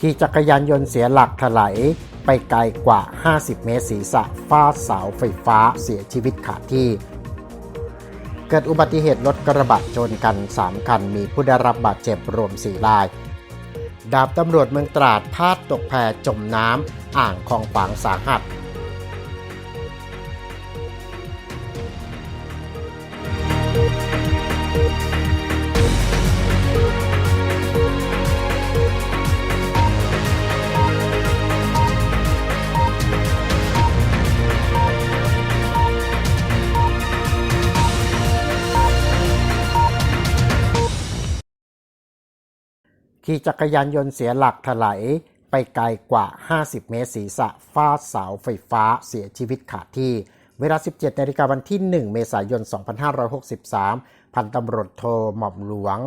ขี่จักรยานยนต์เสียหลักถลายไปไกลกว่า 50 เมตรศีรษะฟาดเสาไฟฟ้าเสียชีวิตขาดที่ เกิดอุบัติเหตุรถกระบะชนกัน 3 คัน มีผู้ได้รับบาดเจ็บรวม 4 ราย ดาบตำรวจเมืองตราดพลาดตกแพจมน้ำอ่างคลองฝางสาหัส ขี่จักรยานยนต์เสียหลักถลายไปไกลกว่า 50 เมตรศีรษะฟาดเสาไฟฟ้าเสียชีวิตขาดที่ เวลา 17นาฬิกาวันที่ 1 เมษายน 2563 พันตำรวจโทหม่อมหลวง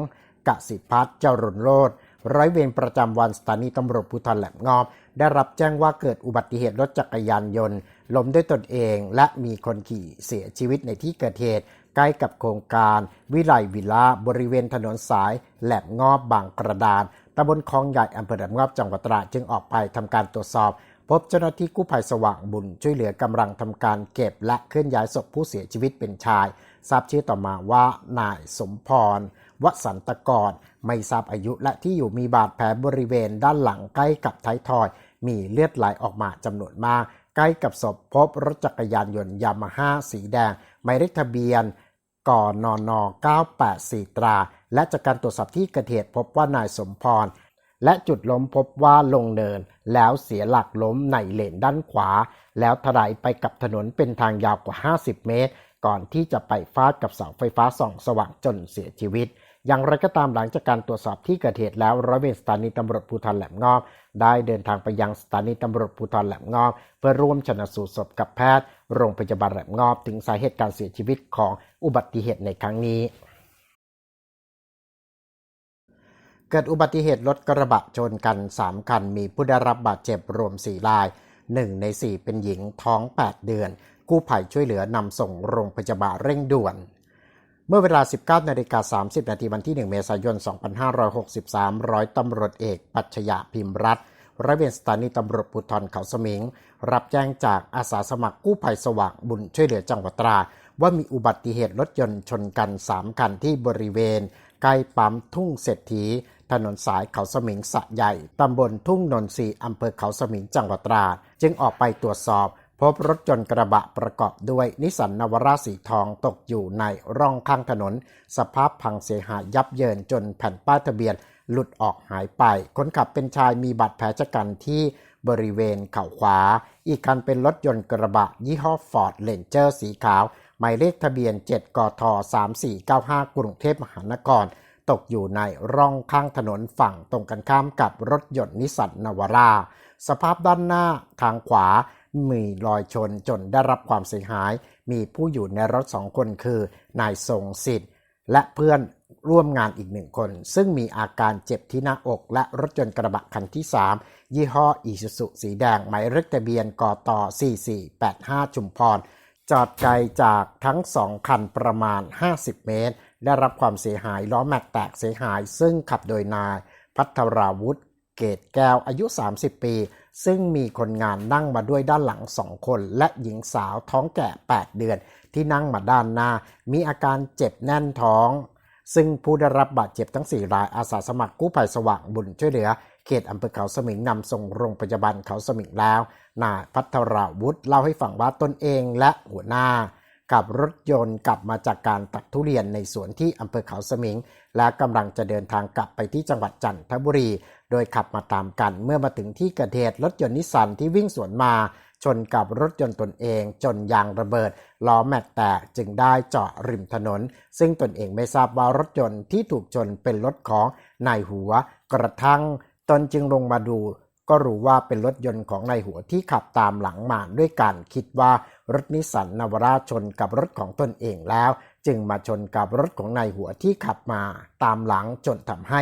กสิพัฒน์เจริญโรธร้อยเวรประจำวันสถานีตำรวจภูธรแหลมงอบ ได้รับแจ้งว่าเกิดอุบัติเหตุรถจักรยานยนต์ล้มด้วยตนเอง และมีคนขี่เสียชีวิตในที่เกิดเหตุ ใกล้กับโครงการ วิไลวิลาบริเวณถนนสาย แหลมงอบบางกระดานตำบลคลองใหญ่อำเภอแหลมงอบจังหวัดตราดจึงออกไปทำการตรวจสอบ พบเจ้าหน้าที่กู้ภัยสว่างบุญ ช่วยเหลือกำลังทำการเก็บและเคลื่อนย้ายศพผู้เสียชีวิตเป็นชาย ทราบชื่อต่อมาว่านายสมพรวสันตกรไม่ทราบอายุและที่อยู่มีบาดแผลบริเวณด้านหลังใกล้กับท้ายทอย มีเลือดไหลออกมาจำนวนมาก ใกล้กับศพพบรถจักรยานยนต์ยามาฮ่าสีแดง หมายเลขทะเบียนก่อนน984 ตรา และจากการตรวจสอบที่เกิดเหตุพบว่านายสมพร และจุดล้มพบว่าลงเนิน แล้วเสียหลักล้มในเลนด้านขวา แล้วถลายไปกับถนนเป็นทางยาวกว่า 50 เมตร ก่อนที่จะไปฟาดกับเสาไฟฟ้าส่องสว่างจนเสียชีวิต อย่างไรก็ตามหลังจากการตรวจสอบที่เกิดเหตุแล้วร้อยเวรสถานีตำรวจภูธรแหลมงอบได้เดินทางไปยังสถานีตำรวจภูธรแหลมงอบเพื่อร่วมชนะสูตรศพกับแพทย์ โรงพยาบาลแหลมงอบถึงสาเหตุการเสียชีวิตของอุบัติเหตุในครั้งนี้ เกิดอุบัติเหตุรถกระบะชนกัน 3 คัน มีผู้ได้รับบาดเจ็บรวม 4 ราย 1 ใน 4 เป็นหญิงท้อง 8 เดือน กู้ภัยช่วยเหลือนำส่งโรงพยาบาลเร่งด่วนเมื่อเวลา 19 นาฬิกา 30 นาทีวันที่ 1 เมษายน 2563 ร้อยตำรวจเอก ปัชญาพิมพ์รัฐ ร้อยเวรสถานีตำรวจภูธรเขาสมิง รับแจ้งจากอาสาสมัครกู้ภัยสว่างบุญช่วยเหลือจังหวัดตราว่ามีอุบัติเหตุรถยนต์ชนกัน 3 คันที่บริเวณ ใกล้ปั๊มทุ่งเศรษฐี ถนนสายเขาสมิงสะใหญ่ ตำบลทุ่งนนทรีอำเภอเขาสมิงจังหวัดตราจึงออกไปตรวจสอบ พบรถยนต์กระบะประกอบด้วยนิสสันนวราสีทองตกอยู่ในร่องข้างถนน สภาพพังเสียหายยับเยินจนแผ่นป้ายทะเบียน หลุดออกหายไป คนขับเป็นชายมีบาดแผลชะกันที่บริเวณเข่าขวา อีกคันเป็นรถยนต์กระบะ ยี่ห้อฟอร์ดเลนเจอร์สีขาว หมายเลขทะเบียน 7 กท 3495 กรุงเทพมหานคร ตกอยู่ในร่องข้างถนนฝั่งตรงกันข้ามกับรถยนต์นิสสันนาวาร่า สภาพด้านหน้าทางขวามีรอยชนจนได้รับความเสียหาย มีผู้อยู่ในรถสองคนคือนายทรงสิทธิ์ และเพื่อนร่วมงานอีกหนึ่งคน ซึ่งมีอาการเจ็บที่หน้าอก และรถยนต์กระบะคันที่ 3 ยี่ห้ออีซูซุสีแดง หมายเลขทะเบียนกต4485 ชุมพร จอดไกลจากทั้งสองคันประมาณ 50 เมตร ได้รับความเสียหายล้อแม็กแตกเสียหาย ซึ่งขับโดยนาย พัทราวุฒิเกตแก้วอายุ 30 ปี ซึ่งมีคนงานนั่งมาด้วยด้านหลังสองคน และหญิงสาวท้องแก่ 8 เดือน ที่นั่งมาด้านหน้า มีอาการเจ็บแน่นท้อง ซึ่งผู้ได้รับบาดเจ็บทั้ง 4 รายอาสาสมัครกู้ภัยสว่างบุญช่วยเหลือ เขตอำเภอเขาสมิงนำส่งโรงพยาบาลเขาสมิงแล้ว นายพัทราวุฒิเล่าให้ฟังว่าตนเองและหัวหน้ากับรถยนต์กลับมาจากการตัดทุเรียนในสวนที่อำเภอเขาสมิง และกำลังจะเดินทางกลับไปที่จังหวัดจันทบุรี โดยขับมาตามกันเมื่อมาถึงที่เกิดเหตุรถยนต์นิสสันที่วิ่งสวนมา ชนกับรถยนต์ตนเองจนยางระเบิด ล้อแม็กแตกจึงได้เจอดริมถนน ซึ่งตนเองไม่ทราบว่ารถยนต์ที่ถูกชนเป็นรถของนายหัว กระทั่งตนจึงลงมาดูก็รู้ว่าเป็นรถยนต์ของนายหัวที่ขับตามหลังมาด้วยกันคิดว่ารถนิสสันนาวราชนกับรถของตนเองแล้ว จึงมาชนกับรถของนายหัวที่ขับมาตามหลังจนทำให้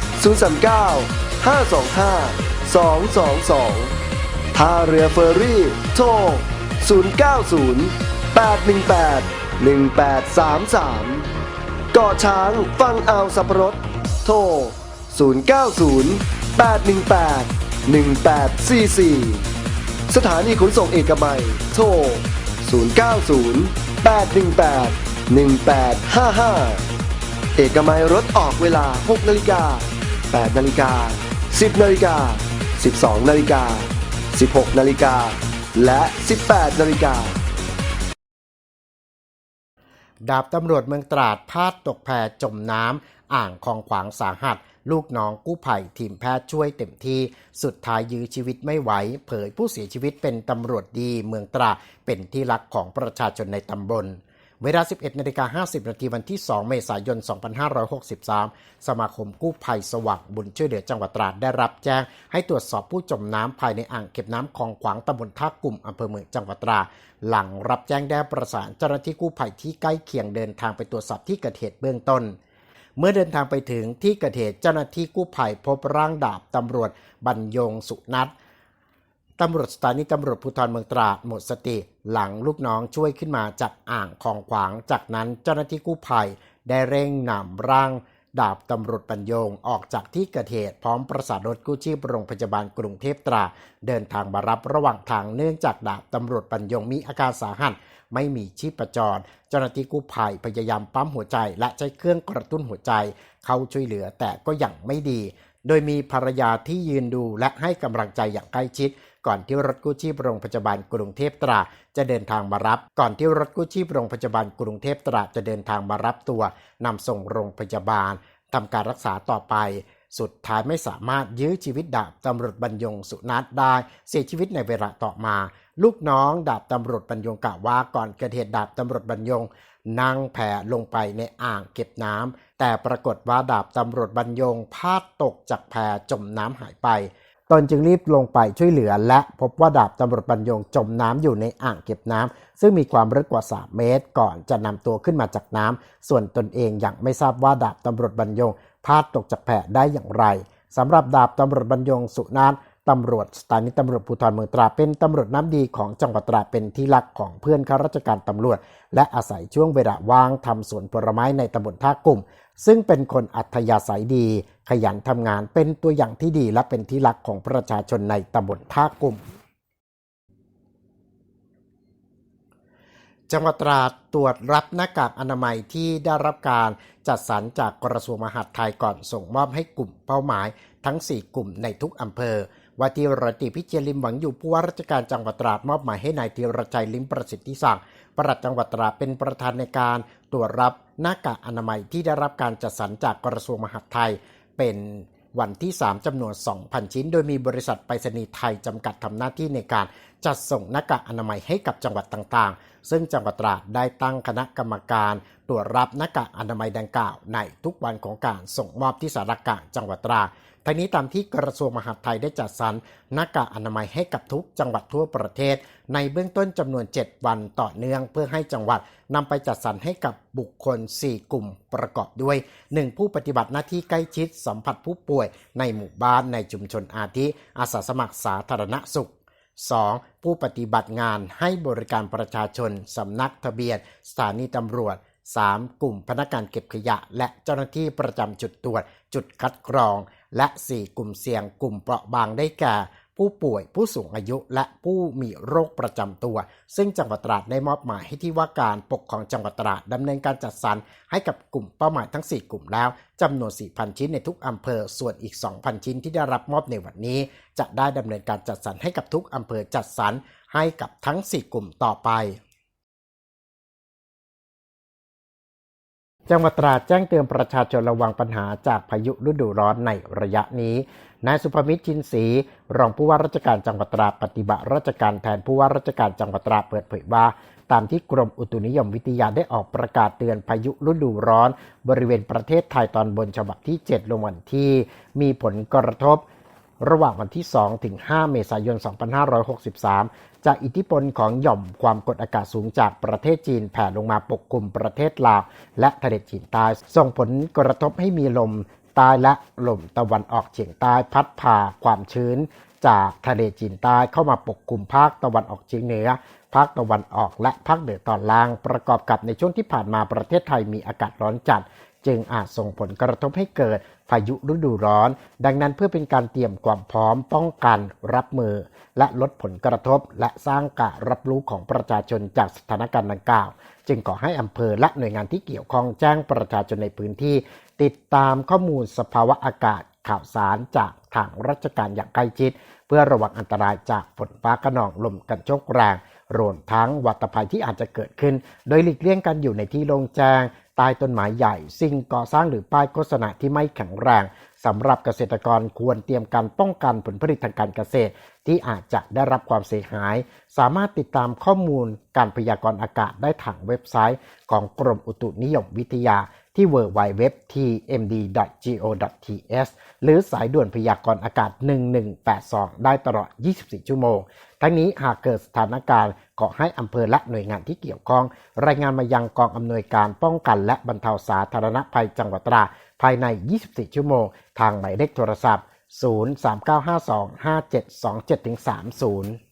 039 525 222 ท่าเรือเฟอร์รี่โทร 090 818 1833 เกาะช้างฟังอ่าวสับปะรด โทร 090 818 1844 สถานีขนส่งเอกมัย โทร 090 818 1855 เอกมัยรถออกเวลา 6 นาฬิกา 8นาฬิกา 10นาฬิกา 12นาฬิกา 16นาฬิกา และ 18นาฬิกา ดาบตำรวจเมืองตราดพลาดตกแพจมน้ำอ่างคลองขวางสาหัส ลูกน้องกู้ภัยทีมแพทย์ช่วยเต็มที่ สุดท้ายยื้อชีวิตไม่ไหว เผยผู้เสียชีวิตเป็นตำรวจดีเมืองตราดเป็นที่รักของประชาชนในตำบล เวลา 11นาฬิกา50 นาทีวันที่ 2 เมษายน 2563 สมาคมกู้ภัยสว่างบุญช่วยเหลือจังหวัดตราดได้รับแจ้ง ให้ตรวจสอบผู้จมน้ำภายในอ่างเก็บน้ำคลองขวางตำบลท่ากลุ่มอำเภอเมืองจังหวัดตราดหลังรับแจ้งได้ประสานเจ้าหน้าที่กู้ภัยที่ใกล้เคียงเดินทางไปตรวจสอบที่เกิดเหตุเบื้องต้นเมื่อเดินทางไปถึงที่เกิดเหตุเจ้าหน้าที่กู้ภัยพบร่างดาบตำรวจบรรยงสุนัท ตำรวจสถานีตำรวจภูธรเมืองตราดหมดสติหลังลูกน้องช่วยขึ้นมาจากอ่างคลองขวาง จากนั้นเจ้าหน้าที่กู้ภัยได้เร่งนำร่าง ดาบตำรวจบรรยงออกจากที่เกิดเหตุพร้อมประสานรถกู้ชีพโรงพยาบาลกรุงเทพตรา เดินทางมารับระหว่างทางเนื่องจากดาบตำรวจบรรยงมีอาการสาหัสไม่มีชีพจร เจ้าหน้าที่กู้ภัยพยายามปั๊มหัวใจและใช้เครื่องกระตุ้นหัวใจ เข้าช่วยเหลือแต่ก็ยังไม่ดี โดยมีภรรยาที่ยืนดูและให้กำลังใจอย่างใกล้ชิด ก่อนที่รถกู้ชีพโรงพยาบาลกรุงเทพตราจะเดินทางมารับ ก่อนที่รถกู้ชีพโรงพยาบาลกรุงเทพตราจะเดินทางมารับตัวนำส่งโรงพยาบาลทำการรักษาต่อไปสุดท้ายไม่สามารถยื้อชีวิตดาบตำรวจบรรยงสุนัทได้เสียชีวิตในเวลาต่อมา ลูกน้องดาบตำรวจบรรยงกล่าวว่าก่อนเกิดเหตุดาบตำรวจบรรยง นั่งแผ่ลงไปในอ่างเก็บน้ำแต่ปรากฏว่าดาบตำรวจบรรยงพลาดตกจากแพจมน้ำหายไปตนจึงรีบลงไปช่วยเหลือและพบว่าดาบตำรวจบรรยงจมน้ำอยู่ในอ่างเก็บน้ำซึ่งมีความลึกกว่า 3 เมตร ก่อนจะนำตัวขึ้นมาจากน้ำส่วนตนเองยังไม่ทราบว่าดาบตำรวจบรรยงพลาดตกจากแพได้อย่างไรสำหรับดาบตำรวจบรรยงสุนันท์ ตำรวจสถานีตำรวจภูธรเมืองตราดเป็นตำรวจน้ำดีของจังหวัดตราดเป็นที่รักของเพื่อนข้าราชการตำรวจ และอาศัยช่วงเวลาว่างทำสวนผลไม้ในตำบลท่ากลุ่ม ซึ่งเป็นคนอัธยาศัยดี ขยันทำงานเป็นตัวอย่างที่ดีและเป็นที่รักของประชาชนในตำบลท่ากลุ่มจังหวัดตราดตรวจรับหน้ากากอนามัยที่ได้รับการจัดสรรจากกระทรวงมหาดไทยก่อนส่งมอบให้กลุ่มเป้าหมายทั้ง 4 กลุ่มในทุกอำเภอ ว่าที่รตรีพิเชียรลิมหวังอยู่ผู้ว่าราชการจังหวัดตราดมอบหมายให้นายธีรชัยลิมประสิทธิศักดิ์ปลัดจังหวัดตราดเป็นประธานในการตรวจรับหน้ากากอนามัยที่ได้รับการจัดสรรจากกระทรวงมหาดไทย เป็นวันที่ 3จำนวน 2,000 ชิ้น โดยมีบริษัทไปรษณีย์ไทยจำกัดทำหน้าที่ในการ จัดส่งหน้ากากอนามัยให้กับจังหวัดต่างๆ ซึ่งจังหวัดตราดได้ตั้งคณะกรรมการตรวจรับหน้ากากอนามัยดังกล่าวในทุกวันของการส่งมอบที่สารกลางจังหวัดตราดทั้งนี้ตามที่กระทรวงมหาดไทยได้จัดสรรหน้ากากอนามัยให้กับทุกจังหวัดทั่วประเทศ ในเบื้องต้นจำนวน 7 วันต่อเนื่องเพื่อให้จังหวัดนำไปจัดสรรให้กับบุคคล 4 กลุ่มประกอบด้วย 1. ผู้ปฏิบัติหน้าที่ใกล้ชิดสัมผัสผู้ป่วยในหมู่บ้านในชุมชนอาทิอาสาสมัครสาธารณสุข 2. ผู้ปฏิบัติงานให้บริการประชาชน สำนักทะเบียน สถานีตำรวจ 3. กลุ่มพนักงานเก็บขยะ และเจ้าหน้าที่ประจำจุดตรวจ จุดคัดกรอง และ 4 กลุ่มเสี่ยง กลุ่มเปราะบางได้แก่ ผู้ป่วยผู้สูงอายุและผู้มีโรคประจำตัว ซึ่งจังหวัดตราดได้มอบหมายให้ที่ว่าการปกครองจังหวัดตราดดำเนินการจัดสรรให้กับกลุ่มเป้าหมายทั้ง 4 กลุ่มแล้วจำนวน 4,000 ชิ้นในทุกอำเภอ ส่วนอีก 2,000 ชิ้นที่ได้รับมอบในวันนี้ จะได้ดำเนินการจัดสรรให้กับทุกอำเภอจัดสรรให้กับทั้ง 4 กลุ่มต่อไป จังหวัดตราดแจ้งเตือนประชาชนระวังปัญหาจากพายุฤดูร้อนในระยะนี้ นายสุภมิตรชินศรีรองผู้ว่าราชการจังหวัดตราดปฏิบัติราชการแทนผู้ว่าราชการจังหวัดตราดเปิดเผยว่า ตามที่กรมอุตุนิยมวิทยาได้ออกประกาศเตือนพายุฤดูร้อน บริเวณประเทศไทยตอนบนฉบับที่ 7 ลงวันที่ มีผลกระทบระหว่างวันที่ 2 ถึง 5 เมษายน 2563 จากอิทธิพลของหย่อมความกดอากาศสูงจากประเทศจีนแผ่ลงมาปกคลุมประเทศลาวและทะเลจีนใต้ส่งผลกระทบให้มีลมใต้และลมตะวันออกเฉียงใต้พัดพาความชื้น จากทะเลจีนใต้เข้ามาปกคลุมภาคตะวันออกเฉียงเหนือภาคตะวันออกและภาคเหนือตอนล่าง ประกอบกับในช่วงที่ผ่านมาประเทศไทยมีอากาศร้อนจัด จึงอาจส่งผลกระทบให้เกิด พายุฤดูร้อน ดังนั้นเพื่อเป็นการเตรียมความพร้อมป้องกันรับมือ และลดผลกระทบ และสร้างการรับรู้ของประชาชนจากสถานการณ์ดังกล่าว จึงขอให้อำเภอและหน่วยงานที่เกี่ยวข้องแจ้งประชาชนในพื้นที่ ติดตามข้อมูลสภาวะอากาศข่าวสารจากทางราชการอย่างใกล้ชิด เพื่อระวังอันตรายจากฝนฟ้ากระนองลมกันโชกแรงรวมทั้งวัตภัยที่อาจจะเกิดขึ้น โดยหลีกเลี่ยงการอยู่ในที่โล่งแจ้ง ต้ต้นไม้ใหญ่ สิ่งก่อสร้างหรือป้ายโฆษณาที่ไม่แข็งแรงสำหรับเกษตรกรควรเตรียมการป้องกันผลผลิตทางการเกษตร ที่อาจจะได้รับความเสียหาย สามารถติดตามข้อมูลการพยากรณ์อากาศได้ทางเว็บไซต์ ของกรมอุตุนิยมวิทยาที่ www.tmd.go.th หรือสายด่วนพยากรณ์อากาศ 1182 ได้ตลอด 24 ชั่วโมง ทั้งนี้หากเกิดสถานการณ์ขอให้อำเภอและหน่วยงานที่เกี่ยวข้อง รายงานมายังกองอำนวยการป้องกันและบรรเทาสาธารณภัยจังหวัดตรา ภายใน 24 ชั่วโมง ทางหมายเลขโทรศัพท์ 039525727-30